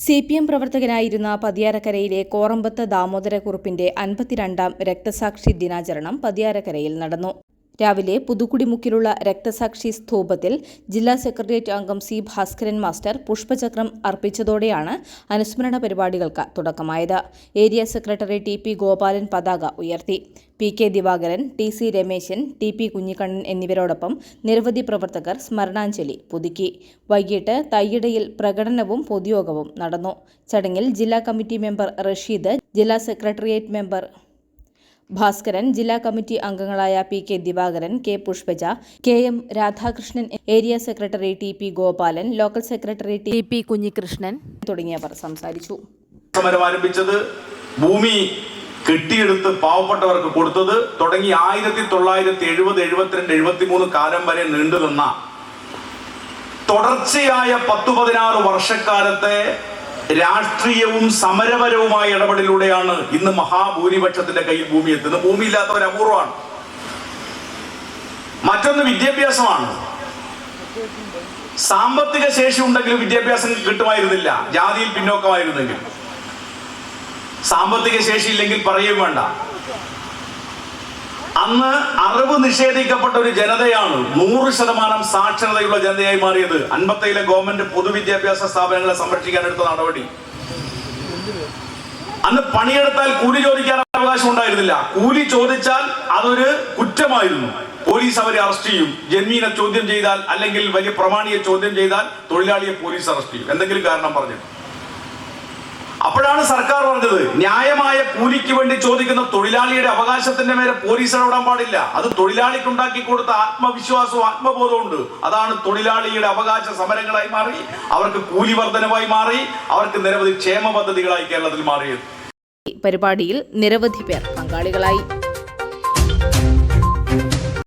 C P M പ്രവർത്തകനായിരുന്ന പതിയാരക്കരയിലെ കോറമ്പത്ത് ദാമോദരക്കുറുപ്പിന്റെ അൻപത്തിരണ്ടാം രക്തസാക്ഷി ദിനാചരണം പതിയാരക്കരയിൽ നടന്നു. രാവിലെ പുതുക്കുടിമുക്കിലുള്ള രക്തസാക്ഷി സ്തൂപത്തിൽ ജില്ലാ സെക്രട്ടേറിയറ്റ് അംഗം സി ഭാസ്കരൻ മാസ്റ്റർ പുഷ്പചക്രം അർപ്പിച്ചതോടെയാണ് അനുസ്മരണ പരിപാടികൾക്ക് തുടക്കമായത്. Area secretary T P Gopalan പതാക ഉയർത്തി. P K Divakaran T C Rameshan T P Kunhikannan എന്നിവരോടൊപ്പം നിരവധി പ്രവർത്തകർ സ്മരണാഞ്ജലി പുതുക്കി. വൈകിട്ട് തയ്യിടയിൽ പ്രകടനവും പൊതുയോഗവും നടന്നു. ചടങ്ങിൽ ജില്ലാ കമ്മിറ്റി മെമ്പർ റഷീദ് ജില്ലാ സെക്രട്ടേറിയറ്റ് മെമ്പർ ഭാസ്കരൻ ജില്ലാ കമ്മിറ്റി അംഗങ്ങളായ P K Divakaran K Pushpaja K M Radhakrishnan area secretary T P Gopalan local secretary T P Kunhikrishnan തുടങ്ങിയവർ സംസാരിച്ചു. സമരം ആരംഭിച്ചത് ഭൂമി കെട്ടിയെടുത്ത് പാവപ്പെട്ടവർക്ക് കൊടുത്തത് തുടങ്ങി ആയിരത്തി തൊള്ളായിരത്തി എഴുപത് എഴുപത്തിരണ്ട് എഴുപത്തിമൂന്ന് കാലം വരെ നീണ്ടുനിന്ന തുടർച്ചയായ പത്തു പതിനാറ് വർഷക്കാലത്തെ രാഷ്ട്രീയവും സമരപരവുമായ ഇടപെടലിലൂടെയാണ് ഇന്ന് മഹാഭൂരിപക്ഷത്തിന്റെ കയ്യിൽ ഭൂമി എത്തുന്നത്. ഭൂമി ഇല്ലാത്തവർ അപൂർവമാണ്. മറ്റൊന്ന് വിദ്യാഭ്യാസമാണ്. സാമ്പത്തിക ശേഷി ഉണ്ടെങ്കിൽ വിദ്യാഭ്യാസം കിട്ടുമായിരുന്നില്ല. ജാതിയിൽ പിന്നോക്കമായിരുന്നെങ്കിൽ. സാമ്പത്തിക ശേഷി ഇല്ലെങ്കിൽ പറയുകയും വേണ്ട. അന്ന് അറിവ് നിഷേധിക്കപ്പെട്ട ഒരു ജനതയാണ് നൂറ് ശതമാനം സാക്ഷരതയുള്ള ജനതയായി മാറിയത്. അൻപത്തയിലെ ഗവൺമെന്റ് പൊതുവിദ്യാഭ്യാസ സ്ഥാപനങ്ങളെ സംരക്ഷിക്കാൻ എടുത്ത നടപടി. അന്ന് പണിയെടുത്താൽ കൂലി ചോദിക്കാൻ അവകാശം ഉണ്ടായിരുന്നില്ല. കൂലി ചോദിച്ചാൽ അതൊരു കുറ്റമായിരുന്നു. പോലീസ് അവരെ അറസ്റ്റ് ചെയ്യും. ജന്മീനെ ചോദ്യം ചെയ്താൽ അല്ലെങ്കിൽ വലിയ പ്രമാണിയെ ചോദ്യം ചെയ്താൽ തൊഴിലാളിയെ പോലീസ് അറസ്റ്റ് ചെയ്യും. എന്തെങ്കിലും കാരണം പറഞ്ഞിട്ട്. അപ്പോഴാണ് സർക്കാർ പറഞ്ഞത് ന്യായമായ കൂലിക്ക് വേണ്ടി ചോദിക്കുന്ന തൊഴിലാളിയുടെ അവകാശത്തിന്റെ മേലെ പോലീസ് ഇടപെടാൻ പാടില്ല. അത് തൊഴിലാളിക്ക് ഉണ്ടാക്കി കൊടുത്ത ആത്മവിശ്വാസവും ആത്മബോധവും ഉണ്ട് അതാണ് തൊഴിലാളിയുടെ അവകാശ സമരങ്ങളായി മാറി അവർക്ക് കൂലി വർധനവായി മാറി അവർക്ക് നിരവധി ക്ഷേമ പദ്ധതികളായി കേരളത്തിൽ മാറിയത്. പരിപാടിയിൽ നിരവധി പേർ പങ്കാളികളായി.